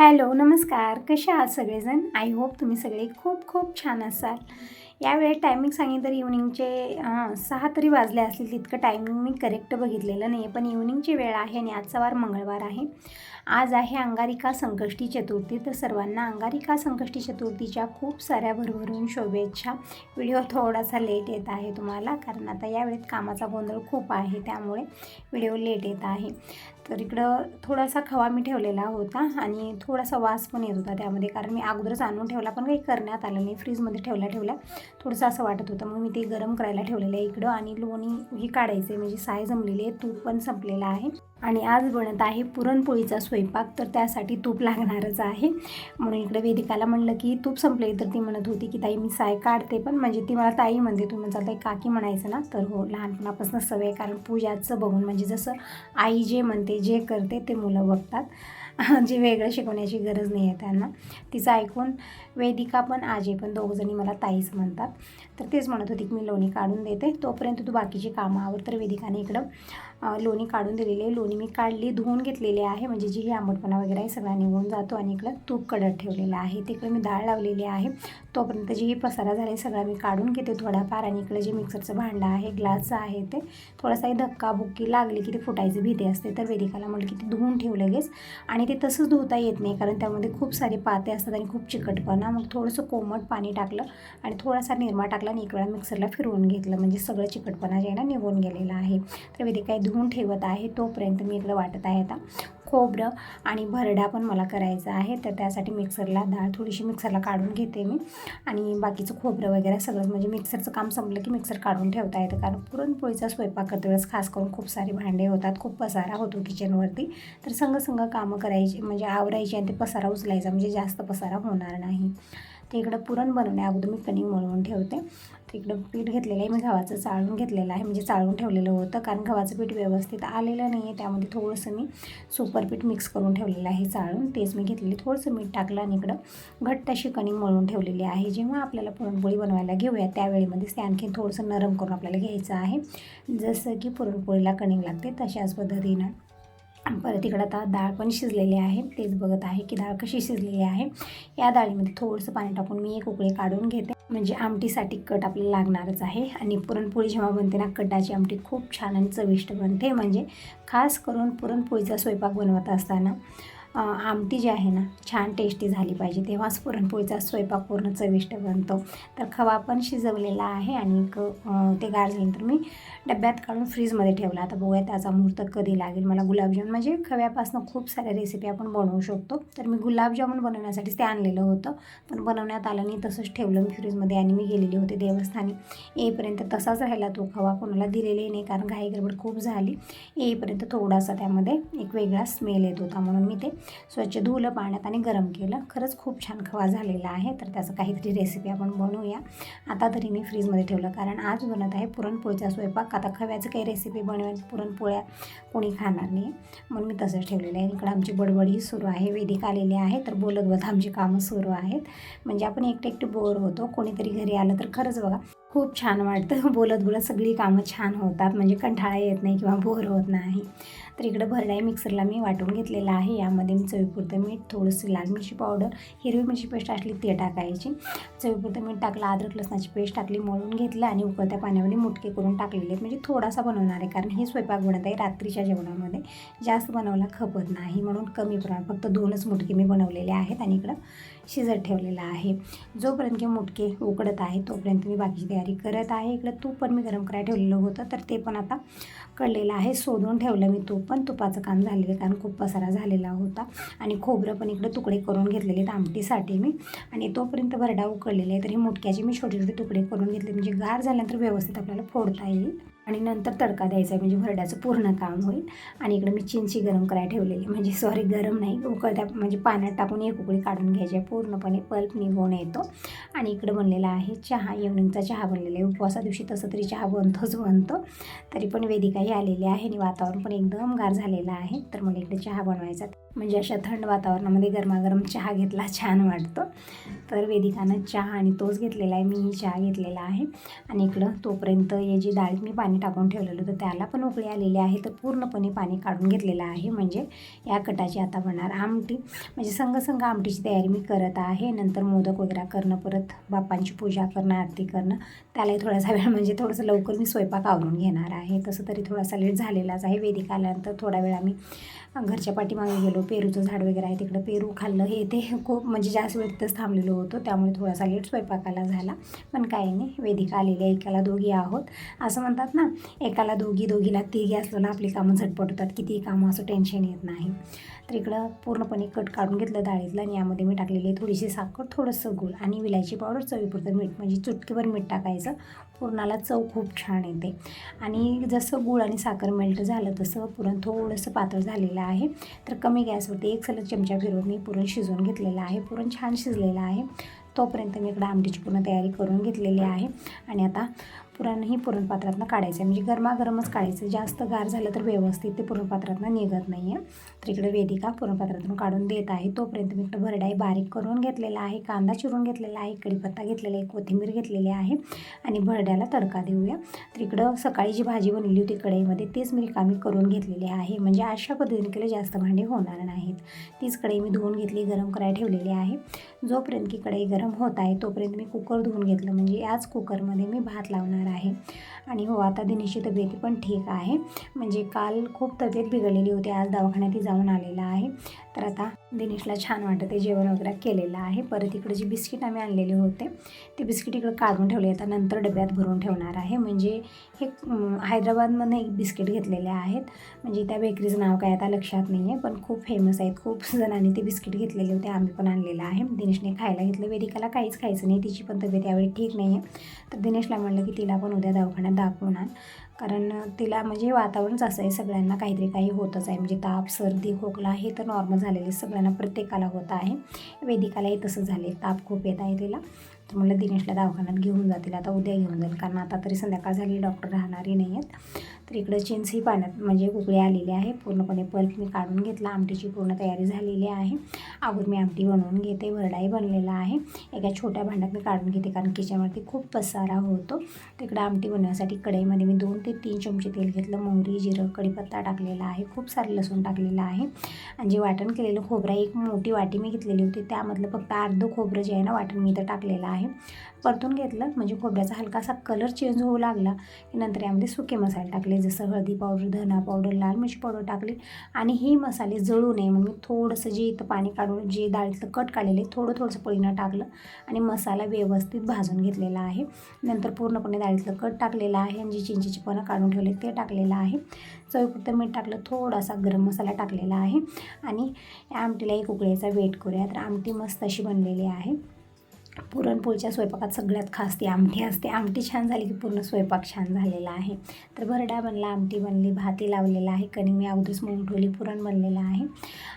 Hello नमस्कार. कसे आहात सगळेजण? आय होप तुम्ही सगळे खूप खूप छान असाल. यावेळी टायमिंग सांगितलं तर इव्हनिंगचे सहा तरी वाजले असतील. तितकं टायमिंग मी करेक्ट बघितलेलं नाही पण इव्हनिंगची वेळ आहे आणि आजचा वार मंगळवार आहे. आज आहे अंगारिका संकष्टी चतुर्थी. तर सर्वांना अंगारिका संकष्टी चतुर्थीच्या खूप साऱ्या भरभरून शुभेच्छा. व्हिडिओ थोडासा लेट येत आहे तुम्हाला कारण आता यावेळेत कामाचा गोंधळ खूप आहे त्यामुळे व्हिडिओ लेट येत आहे. तर इकडं थोडासा खवा मी ठेवलेला होता आणि थोडासा वास पण येत होता त्यामध्ये कारण मी अगोदरच आणून ठेवला पण काही करण्यात आलं नाही. फ्रीजमध्ये ठेवल्या ठेवल्या थोडंसं असं वाटत होतं. मग मी ते गरम करायला ठेवलेलं आहे इकडं आणि लोणी ही काढायचे म्हणजे साय जमलेली आहे तूप पण संपलेलं आहे. आणि आज बनत आहे पुरणपोळीचा स्वयंपाक तर त्यासाठी तूप लागणारच आहे. म्हणून इकडे वेदिकाला म्हणलं की तूप संपले तर ती म्हणत होती की ताई मी साय काढते पण. म्हणजे ती मला ताई म्हणते तू म्हणजे चालताय काकी म्हणायचं ना? तर हो लहानपणापासून सवय कारण पूजाचं बघून म्हणजे जसं आई जे म्हणते जे करते ते मुलं बघतात. जे वेगळं शिकवण्याची गरज नाही आहे त्यांना. तिचं ऐकून वेदिका पण आजी पण दोघंजणी मला ताईच म्हणतात. तर तेच म्हणत होती की मी लोणी काढून देते. तोपर्यंत तू बाकीची कामं तर वेदिकाने इकडं लोणी काढून दिलेली आहे. लोणी मी काढली धुवून घेतलेली आहे. म्हणजे जी ही आंबटपणा वगैरे आहे सगळा निघून जातो आणि इकडं तूप कडत ठेवलेलं आहे. तिकडे मी डाळ लावलेली आहे. तोपर्यंत जी ही पसारा झाला आहे सगळा मी काढून घेते थोडाफार. आणि इकडे जे मिक्सरचं भांडं आहे ग्लासचं आहे ते थोडासाही धक्का बुक्की लागली की ते फुटायची भीती असते. तर वेदिकाला म्हटलं की ते धुवून ठेव लगेच. आणि ते तसंच धुता येत नाही कारण त्यामध्ये खूप सारे पाते असतात आणि खूप चिकटपणा. मग थोडंसं कोमट पाणी टाकलं आणि थोडासा निरमा टाकला आणि एक वेळा मिक्सरला फिरवून घेतलं. म्हणजे सगळं चिकटपणा जे आहे ना निघून गेलेला आहे. तर वेदिका धुवून ठेवत आहे तोपर्यंत मी इकडं वाटत आहे आता खोबरं आणि भरडा पण मला करायचा आहे. तर त्यासाठी मिक्सरला डाळ थोडीशी मिक्सरला काढून घेते मी. आणि बाकीचं खोबरं वगैरे सगळं म्हणजे मिक्सरचं काम संपलं की मिक्सर काढून ठेवता येतं. कारण पुरणपोळीचा स्वयंपाक करते वेळेस खास करून खूप सारे भांडे होतात खूप पसारा होतो किचनवरती. तर संग संग कामं करायची म्हणजे आवरायची आणि ते पसारा उचलायचा म्हणजे जास्त पसारा होणार नाही. ते इकडं पुरण बनवण्या अगोदर मी कणिक मळवून ठेवते. तर इकडं पीठ घेतलेलं आहे मी गव्हाचं चाळून घेतलेलं आहे. म्हणजे चाळून ठेवलेलं होतं कारण गव्हाचं पीठ व्यवस्थित आलेलं नाही आहे. त्यामध्ये थोडंसं मी सुपर पीठ मिक्स करून ठेवलेलं आहे चाळून. तेच मी घेतलेले थोडंसं मीठ टाकलं आणि इकडं घट्ट अशी कणिक मळून ठेवलेली आहे. जेव्हा आपल्याला पुरणपोळी बनवायला घेऊया त्यावेळेमध्येच ते आणखी थोडंसं नरम करून आपल्याला घ्यायचं आहे. जसं की पुरणपोळीला कणिक लागते तशाच पद्धतीनं. परत इकडं आता डाळ पण शिजलेली आहे. तेच बघत आहे की डाळ कशी शिजलेली आहे. या डाळीमध्ये थोडंसं पाणी टाकून मी एक उकळी काढून घेते. म्हणजे आमटीसाठी कट आपल्याला लागणारच आहे आणि पुरणपोळी जेव्हा बनते ना कटाची आमटी खूप छान आणि चविष्ट बनते. म्हणजे खास करून पुरणपोळीचा स्वयंपाक बनवत असताना. आमटी जी आहे ना छान टेस्टी झाली पाहिजे. तेव्हाच पुरणपोळीचा स्वयंपाक पूर्ण चविष्ट बनतो. तर खवा पण शिजवलेला आहे आणि क ते गार झाल्यानंतर मी डब्यात काढून फ्रीजमध्ये ठेवला. आता बघूया त्याचा मुहूर्त कधी लागेल. मला गुलाबजामुन म्हणजे खव्यापासून खूप साऱ्या रेसिपी आपण बनवू शकतो. तर मी गुलाबजामुन बनवण्यासाठीच ते आणलेलं होतं. पण बनवण्यात आलं नाही तसंच ठेवलं मी फ्रीजमध्ये आणि मी गेलेली होते देवस्थानी. येईपर्यंत तसाच राहिला तो खवा. कोणाला दिलेली नाही कारण घाई गडबड खूप झाली. येईपर्यंत थोडासा त्यामध्ये एक वेगळा स्मेल येत होता म्हणून मी ते स्वच्छ धुवलं पाण्यात आणि गरम केलं. खरंच खूप छान खवा झालेला आहे. तर त्याचं काहीतरी रेसिपी आपण बनवूया. आता तरी मी फ्रीजमध्ये ठेवलं. कारण आज बनत आहे पुरणपोळीचा स्वयंपाक. आता खव्याचं काही रेसिपी बनवेल पुरणपोळ्या कोणी खाणार नाही. म्हणून मी तसंच ठेवलेलं आहे. इकडं आमची बडबडी सुरू आहे. वेदिका आलेली आहे. तर बोलत बोलत आमची कामं सुरू आहेत. म्हणजे आपण एकटे एकटे बोर होतो. कोणीतरी घरी आलं तर खरंच बघा खूप छान वाटतं. बोलत बोलत सगळी कामं छान होतात. म्हणजे कंठाळा येत नाही किंवा बोर होत नाही. तर इकडं भरडाई मिक्सरला मी वाटून घेतलेला आहे. यामध्ये मी चवीपुरतं मीठ थोडंसं लाल मिरची पावडर हिरवी मिरची पेस्ट असली ते टाकायची. चवीपुरतं मीठ टाकलं अद्रक लसणाची पेस्ट टाकली मळून घेतलं आणि उकळत्या पाण्यामध्ये मुटके करून टाकलेले आहेत. म्हणजे थोडासा बनवणार आहे. कारण हे स्वयंपाक बनत आहे रात्रीच्या जेवणामध्ये. जास्त बनवला खपत नाही. म्हणून कमी प्रमाणात फक्त दोनच मुटके मी बनवलेले आहेत आणि इकडं शिजत ठेवलेला आहे. जोपर्यंत की मुटके उकडत आहे तोपर्यंत मी बाकीची तयारी करत आहे. इकडं तूप पण मी गरम करायला ठेवलेलं होतं तर ते पण आता कळलेलं आहे. सोडून ठेवलं मी तूप पण. तुपाचं काम झालेलं आहे कारण खूप पसारा झालेला होता. आणि खोबरं पण इकडं तुकडे करून घेतलेले आहेत आमटीसाठी मी. आणि तोपर्यंत भरडा उकळलेला आहे तर हे मुटक्याचे मी छोटे छोटे तुकडे करून घेतले. म्हणजे गार झाल्यानंतर व्यवस्थित आपल्याला फोडता येईल. आणि नंतर तडका द्यायचा आहे म्हणजे भरड्याचं पूर्ण काम होईल. आणि इकडं मी चिंची गरम करायला ठेवलेली म्हणजे सॉरी गरम नाही उकळत्या म्हणजे पाण्यात टाकून एक उकळी काढून घ्यायची आहे. पूर्णपणे पल्प निघून येतो. आणि इकडं बनलेला आहे चहा इव्हनिंगचा चहा बनलेला आहे. उपवासा दिवशी तसं तरी चहा बनतोच बनतो. तरी पण वेदिकाही आलेली आहे आणि वातावरण पण एकदम गार झालेलं आहे. तर मला इकडे चहा बनवायचा म्हणजे अशा थंड वातावरणामध्ये गरमागरम चहा घेतला छान वाटतो. तर वेदिकानं चहा आणि तोच घेतलेला आहे. मीही चहा घेतलेला आहे. आणि इकडं तोपर्यंत हे जी डाळीत मी पाणी टाकून ठेवलेलं होतं. त्याला पण उकळी आलेली आहे. तर पूर्णपणे पाणी काढून घेतलेलं आहे. म्हणजे या कटाची आता बनणार आमटी. म्हणजे संघसंघ आमटीची तयारी मी करत आहे. नंतर मोदक वगैरे करणं परत बाप्पांची पूजा करणं आरती करणं. त्यालाही थोडासा वेळ म्हणजे थोडंसं लवकर मी स्वयंपाक आवरून घेणार आहे. तसं तरी थोडासा लेट झालेलाच आहे. वेदिका आल्यानंतर थोडा वेळ आम्ही घरच्या पाठीमागे गेलो. पेरूचं झाड वगैरे आहे. तिकडं पेरू खाल्लं. हे ते खूप म्हणजे जास्त वेळ तिथंच थांबलेलो होतो. त्यामुळे थोडासा लेट स्वयंपाकाला झाला. पण काही नाही. वेदिका आलेली आहे. एकाला दोघी आहोत. असं म्हणतात ना एकाला दोघी दोघीला तिघी असताना आपली कामं झटपट होतात. कितीही कामं असं टेन्शन येत नाही. तर इकडं पूर्णपणे कट काढून घेतलं डाळीतलं आणि यामध्ये मी टाकलेली आहे थोडीशी साखर थोडंसं गूळ आणि विलायची पावडर चवीपुरतं मीठ म्हणजे चुटकीवर मीठ टाकायचं. पुरणाला चव खूप छान येते. आणि जसं गूळ आणि साखर मेल्ट झालं तसं पुरण थोडंसं पातळ झालेलं आहे. तर कमी गॅसवरती एक सलग चमचा फिरवून मी पुरण शिजवून घेतलेलं आहे. पुरण छान शिजलेलं आहे. तोपर्यंत मी इकडं आमटीची पूर्ण तयारी करून घेतलेली आहे. आणि आता पुरणही पुरणपात्रातनं काढायचं आहे. म्हणजे गरमागरमच काढायचं. जास्त गार झालं तर व्यवस्थित ते पुरणपात्रातनं निघत नाही आहे तर इकडे वेदिका पुरणपात्रातून काढून देत आहे. तोपर्यंत मी इकडं भरडाई बारीक करून घेतलेला आहे. कांदा चिरून घेतलेला आहे. कढीपत्ता घेतलेला आहे. कोथिंबीर घेतलेली आहे. आणि भरड्याला तडका देऊया. तर इकडं सकाळी जी भाजी बनवली होती कढईमध्ये तेच मी रिकामी करून घेतलेली आहे. म्हणजे अशा पद्धतीने केलं जास्त भांडे होणार नाहीत. तीच कढई मी धुवून घेतली गरम करायला ठेवलेली आहे. जोपर्यंत की कढई गरम होत आहे तोपर्यंत मी कुकर धुवून घेतलं. म्हणजे याच कुकरमध्ये मी भात लावणार आहे. आणि हो आता दिनेशची तब्येती पण ठीक आहे. म्हणजे काल खूप तब्येत बिघडलेली होती. आज दवाखान्यात जाऊन आलेला आहे. तर आता दिनेशला छान वाटतं ते जेवण वगैरे केलेलं आहे. परत इकडे जे बिस्किट आम्ही आणलेले होते ते बिस्किट इकडे काढून ठेवले आता नंतर डब्यात भरून ठेवणार आहे. म्हणजे हे हैदराबादमधनं एक बिस्किट घेतलेले आहेत. म्हणजे त्या बेकरीचं नाव काय आता लक्षात नाही आहे पण खूप फेमस आहेत. खूप जणांनी ते बिस्किट घेतलेले होते आम्ही पण आणलेलं आहे. दिनेशने खायला घेतलं. वेदिकाला काहीच खायचं नाही. तिची पण तब्येत यावेळी ठीक नाही आहे तर दिनेशला म्हणलं की तिला पण उद्या दवाखान्यात दाखवून आण. कारण तिला म्हणजे वातावरणच असं आहे सगळ्यांना काहीतरी काही होतच आहे. म्हणजे ताप सर्दी खोकला हे तर नॉर्मल झालेले सगळ्यांना प्रत्येकाला होत आहे. वेदिकालाही तसं झाले ताप खूप येत आहे तिला. तर मला दिनेशला दवाखान्यात घेऊन जातील. आता उद्या घेऊन जाईल. कारण आता तरी संध्याकाळ झाली. डॉक्टर राहणारही नाही आहेत तर इकडं चिंचही पाण्यात म्हणजे उकळी आलेली आहे. पूर्णपणे पल्प मी काढून घेतला. आमटीची पूर्ण तयारी झालेली आहे. अगोदर मी आमटी बनवून घेते. वरडाही बनलेला आहे. एका छोट्या भांड्यात मी काढून घेते कारण किचनवरती खूप पसारा होतो. तिकडं आमटी बनवण्यासाठी कढईमध्ये मी दोन ते तीन चमचे तेल घेतलं. मोहरी जिरं कढीपत्ता टाकलेला आहे. खूप सारं लसूण टाकलेलं आहे. आणि जे वाटण केलेलं खोबरं एक मोठी वाटी मी घेतलेली होती. त्यामधलं फक्त अर्धं खोबरं जे आहे ना वाटण मी इथं टाकलेलं आहे. परतून घेतलं. म्हणजे खोबऱ्याचा हलकासा कलर चेंज होऊ लागला की नंतर यामध्ये सुके मसाले टाकले. जसं हळदी पावडर धना पावडर लाल मिरची पावडर टाकली. आणि हे मसाले जळू नये मग मी थोडंसं जे इथं पाणी काढून जे डाळीतलं कट काढलेले थोडं थोडंसं पळीनं टाकलं आणि मसाला व्यवस्थित भाजून घेतलेला आहे. नंतर पूर्णपणे डाळीतलं कट टाकलेलं आहे आणि जे चिंचेची पणं काढून ठेवले ते टाकलेलं आहे. चवीपुरतं मीठ टाकलं थोडासा गरम मसाला टाकलेला आहे. आणि या आमटीला एक उकळ्याचा वेट करूया. तर आमटी मस्त अशी बनलेली आहे. पुरणपोळीच्या स्वयंपाकात सगळ्यात खास ती आमटी असते. आमटी छान झाली की पूर्ण स्वयंपाक छान झालेला आहे. तर भरडा बनला आमटी बनली भाती लावलेला आहे कणिक मी अगदीच मग ठेवली पुरण बनलेलं आहे.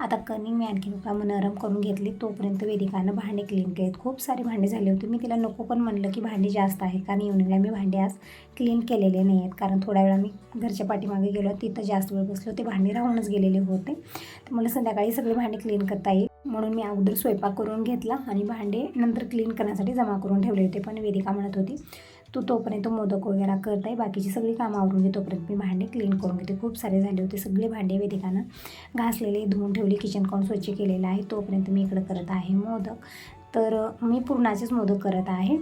आता कणिक मी आणखी का नरम करून घेतली. तोपर्यंत वेदिकानं भांडे क्लीन केलेत. खूप सारे भांडे झाले होते. मी तिला नको पण म्हणलं की भांडी जास्त आहेत. कारण इव्हनिंगला मी भांडे आज क्लीन केलेले नाही आहेत कारण थोड्या वेळा मी घरच्या पाठीमागे गेलो. तिथं जास्त वेळ बसलो. ते भांडे राहूनच गेलेले होते. तर मला संध्याकाळी सगळे भांडे क्लीन करता येईल. म्हणून मी अगोदर स्वयंपाक करून घेतला आणि भांडे नंतर क्लीन करण्यासाठी जमा करून ठेवले होते. पण वेदिका म्हणत होती तू तोपर्यंत मोदक वगैरे करत आहे बाकीची सगळी कामं आवरून घे तोपर्यंत मी भांडे क्लीन करून घेते. खूप सारे झाले होते. सगळे भांडे वेदिकानं घासलेले धुवून ठेवले किचन कॉन स्वच्छ केलेलं आहे. तोपर्यंत मी इकडं करत आहे मोदक. तर मी पूर्णाचेच मोदक करत आहे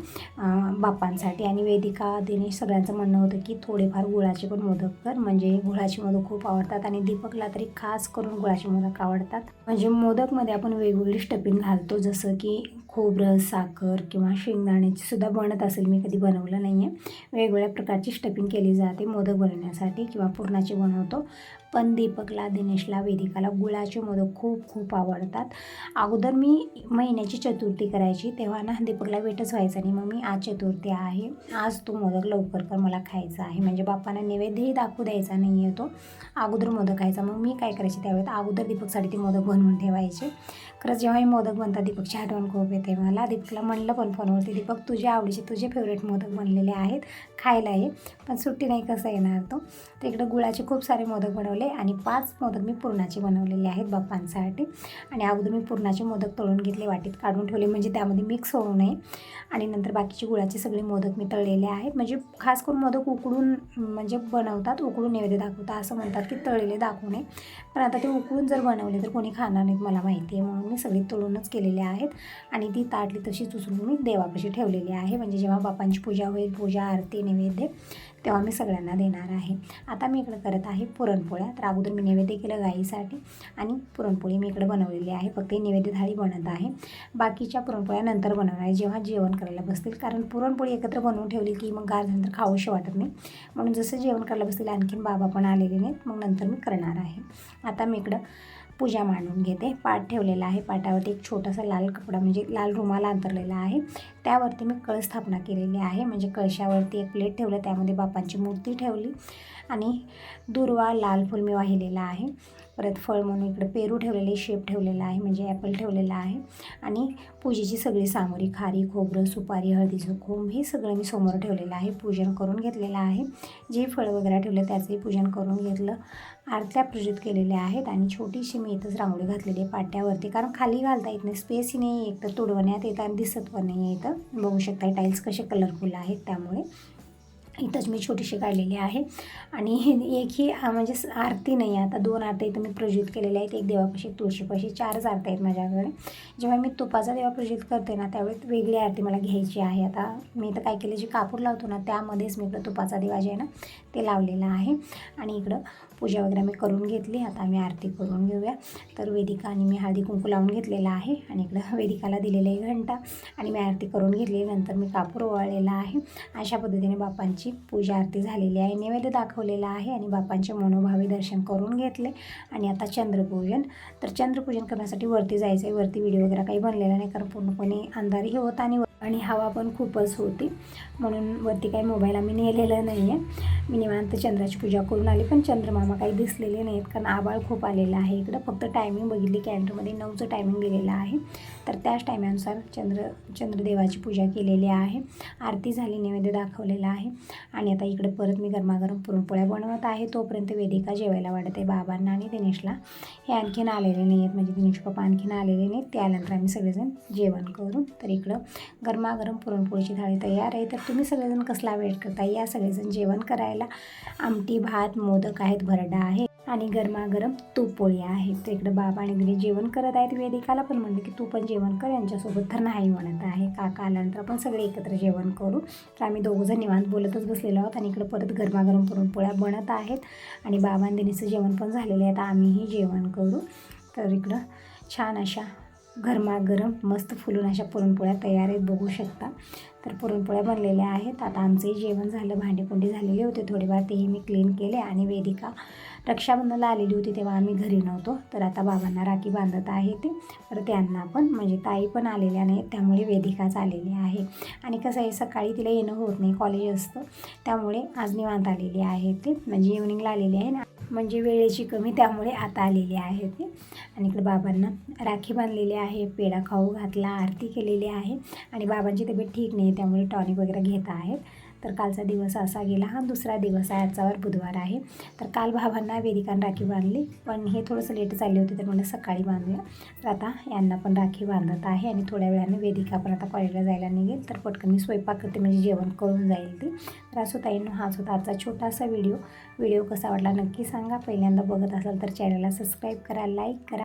बाप्पांसाठी. आणि वेदिका दिनेश सगळ्यांचं म्हणणं होतं की थोडेफार गुळाचे पण मोदक कर. म्हणजे गुळाचे मोदक खूप आवडतात आणि दीपकला तरी खास करून गुळाचे मोदक आवडतात. म्हणजे मोदकमध्ये आपण वेगवेगळी स्टपिंग घालतो. जसं की खोबरं साखर किंवा शेंगदाण्याची सुद्धा बनत असेल. मी कधी बनवलं नाही आहे वेगवेगळ्या प्रकारची स्टपिंग केली जाते मोदक बनवण्यासाठी किंवा पुरणाचे बनवतो. पण दीपकला दिनेशला वेदिकाला गुळाचे मोदक खूप खूप आवडतात. अगोदर मी महिन्याची चतुर्थी करायची तेव्हा ना दीपकला वेटच व्हायचा नाही. मग मी आज चतुर्थी आहे. आज तो मोदक लवकर कर मला खायचा आहे. म्हणजे बाप्पांना नैवेद्यही दाखवू द्यायचा नाही आहे तो. अगोदर मोदक खायचा. मग मी काय करायचे त्यावेळेत? अगोदर दीपकसाठी ते मोदक बनवून ठेवायचे. खरंच जेव्हाही मोदक बनतात दीपकची आठवण खूप येते मला. दीपकला म्हणलं पण फोनवरती दीपक तुझ्या आवडीचे तुझे फेवरेट मोदक बनलेले आहेत खायला ये पण सुट्टी नाही कसं येणार तो? तर इकडं गुळाचे खूप सारे मोदक बनवले बनवले आणि पाच मोदक मी पुरणाचे बनवलेले आहेत बाप्पांसाठी. आणि अगोदर मी पुरणाचे मोदक तळून घेतले वाटीत काढून ठेवले म्हणजे त्यामध्ये मिक्स होऊ नये. आणि नंतर बाकीचे गुळाचे सगळे मोदक मी तळलेले आहेत. म्हणजे खास करून मोदक उकडून म्हणजे बनवतात उकडून नैवेद्य दाखवतात असं म्हणतात की तळलेले दाखवू नये. पण आता ते उकडून जर बनवले तर कोणी खाणार नाहीत मला माहिती आहे. म्हणून मी सगळी तळूनच केलेले आहेत आणि ती ताटली तशीच उचलून मी देवापाशी ठेवलेली आहे. म्हणजे जेव्हा बापांची पूजा होईल पूजा आरती नैवेद्य तेव्हा मी सगळ्यांना देणार आहे. आता मी इकडं करत आहे पुरणपोळ्या. तर अगोदर मी नैवेद्य केलं गाईसाठी आणि पुरणपोळी मी इकडे बनवलेली आहे. फक्त ही नैवेद्य थाळी बनत आहे. बाकीच्या पुरणपोळ्या नंतर बनवणार आहे. जेव्हा जेवण करायला बसतील. कारण पुरणपोळी एकत्र बनवून ठेवली की मग गार नंतर खाऊशी वाटत नाही. म्हणून जसं जेवण करायला बसतील आणखीन बाबा पण आलेले नाहीत. मग नंतर मी करणार आहे. आता मी इकडं पूजा मांडून घेते. पाट ठेवलेला आहे. पाटावरती एक छोटासा लाल कपडा म्हणजे लाल रुमाल अंतरलेला आहे. त्यावरती मी कळस स्थापना केलेली आहे. म्हणजे कळशावरती एक प्लेट ठेवलं. त्यामध्ये बापांची मूर्ती ठेवली. आणि दुर्वा लाल फुल मी वाहिलेला आहे. परत फळ म्हणून इकडे पेरू ठेवलेले शेप ठेवलेला आहे म्हणजे ॲपल ठेवलेला आहे. आणि पूजेची सगळी सामग्री खारी खोबरं सुपारी हळदीचं खोम हे सगळं मी समोर ठेवलेलं आहे पूजन करून घेतलेलं आहे. जे फळं वगैरे ठेवलं त्याचंही पूजन करून घेतलं. आरत्या प्रजित केलेल्या आहेत आणि छोटीशी मी इथंच रांगोळी घातलेली आहे पाट्यावरती कारण खाली घालता येत नाही स्पेसही नाही एक तर तुडवण्यात येतं आणि दिसत पण नाही इथं. बघू शकता टाईल्स कसे कलरफुल आहेत त्यामुळे. इथंच मी छोटीशी काढलेली आहे. आणि एक ही म्हणजे आरती नाही आहे आता. दोन आरती इथं मी प्रज्वलित केलेल्या आहेत. एक देवापाशी तुळशीपाशी. चारच आरती आहेत माझ्याकडे. जेव्हा मी तुपाचा देवा प्रज्वलित करते ना त्यावेळेस वेगळी आरती मला घ्यायची आहे. आता मी इथं काय केलं जे कापूर लावतो ना त्यामध्येच मी इकडं तुपाचा दिवा जे आहे ना ते लावलेला आहे. आणि इकडं पूजा वगैरे मी करून घेतली. आता आम्ही आरती करून घेऊया. तर वेदिका आणि मी हळदी कुंकू लावून घेतलेला आहे आणि इकडं वेदिकाला दिलेला आहे घंटा आणि मी आरती करून घेतली. नंतर मी कापूर ओवाळलेला आहे. अशा पद्धतीने बापांची पूजा आरती झालेली आहे. नैवेद्य दाखवलेला आहे आणि बापांचे मनोभावे दर्शन करून घेतले. आणि आता चंद्रपूजन. तर चंद्रपूजन करण्यासाठी वरती जायचं आहे वरती व्हिडिओ वगैरे काही बनलेला नाही कारण पूर्णपणे अंधारही होता आणि आणि हवा पण खूपच होती. म्हणून वरती काही मोबाईल आम्ही नेलेलं नाही आहे मी निवांत चंद्राची पूजा करून आली पण चंद्रमामा काही दिसलेले नाहीत कारण आबाळ खूप आलेला आहे इकडं. फक्त टायमिंग बघितली कॅलेंडरमध्ये नऊचं टायमिंग दिलेलं आहे. तर त्याच टायमानुसार चंद्र चंद्रदेवाची पूजा केलेली आहे. आरती झाली नैवेद्य दाखवलेला आहे. आणि आता इकडे परत मी गरमागरम पुरणपोळ्या बनवत आहे. तोपर्यंत वेदिका जेवायला वाढते बाबांना आणि दिनेशला. हे आणखीन आलेले नाही आहेत म्हणजे दिनेश पप्पा आणखीन आलेले नाहीत त्यानंतर आम्ही सगळेजण जेवण करू. तर इकडं गरमागरम पुरणपोळीची थाळी तयार आहे. तर तुम्ही सगळेजण कसला वेट करता या सगळेजण जेवण करायला आमटी भात मोदक आहेत भरडा आहे आणि गरमागरम तूप पोळी आहे. तर इकडं बाबा आणि दिने जेवण करत आहेत. वेदिकाला पण म्हणलं की तू पण जेवण कर यांच्यासोबत तर नाही म्हणत आहे. काका आल्यानंतर आपण सगळे एकत्र जेवण करू. तर आम्ही दोघंजण निवांत बोलतच बसलेलो आहोत आणि इकडं परत गरमागरम पुरणपोळ्या बनत आहेत आणि बाबा आणि दिनीचं जेवण पण झालेलं आहे. आता आम्हीही जेवण करू. तर इकडं छान अशा गरमागरम मस्त फुलून अशा पुरणपोळ्या तयार आहेत बघू शकता. तर पुरणपोळ्या बनलेल्या आहेत. आता आमचंही जेवण झालं भांडेकुंडी झालेले होते थोडेफार तेही मी क्लीन केले आणि वेदिका रक्षाबंधनला आलेली होती तेव्हा आम्ही घरी नव्हतो. तर आता बाबांना राखी बांधत आहे ते. तर त्यांना पण म्हणजे ताई पण आलेल्या नाहीत त्यामुळे वेदिकाच आलेली आहे. आणि कसं आहे सकाळी तिला येणं होत नाही कॉलेज असतं. त्यामुळे आज निवांत आलेली आहे ते. म्हणजे इव्हनिंगला आलेली आहे ना. म्हणजे वेळेची कमी त्यामुळे आता आलेली आहे ते. आणि इकडे बाबांना राखी बांधलेली आहे पेढा खाऊ घातला आरती केलेली आहे. आणि बाबांची तब्येत ठीक नाही त्यामुळे टॉनिक वगैरे घेत आहेत. तर कालचा दिवस असा गेला. हा दुसरा दिवस आहे. आजचावर बुधवार आहे. तर काल भावांना वेदिकानं राखी बांधली. पण हे थोडंसं लेट चालले होते तर म्हणलं सकाळी बांधूया. तर आता यांना पण राखी बांधत आहे आणि थोड्या वेळाने वेदिका पण आता कॉलेजला जायला निघेल. तर पटकन मी स्वयंपाक करते म्हणजे जेवण करून जाईल ती. तर असो ताईंनो हाच होता आजचा छोटासा व्हिडिओ व्हिडिओ कसा वाटला नक्की सांगा. पहिल्यांदा बघत असाल तर चॅनलला सबस्क्राईब करा लाईक करा.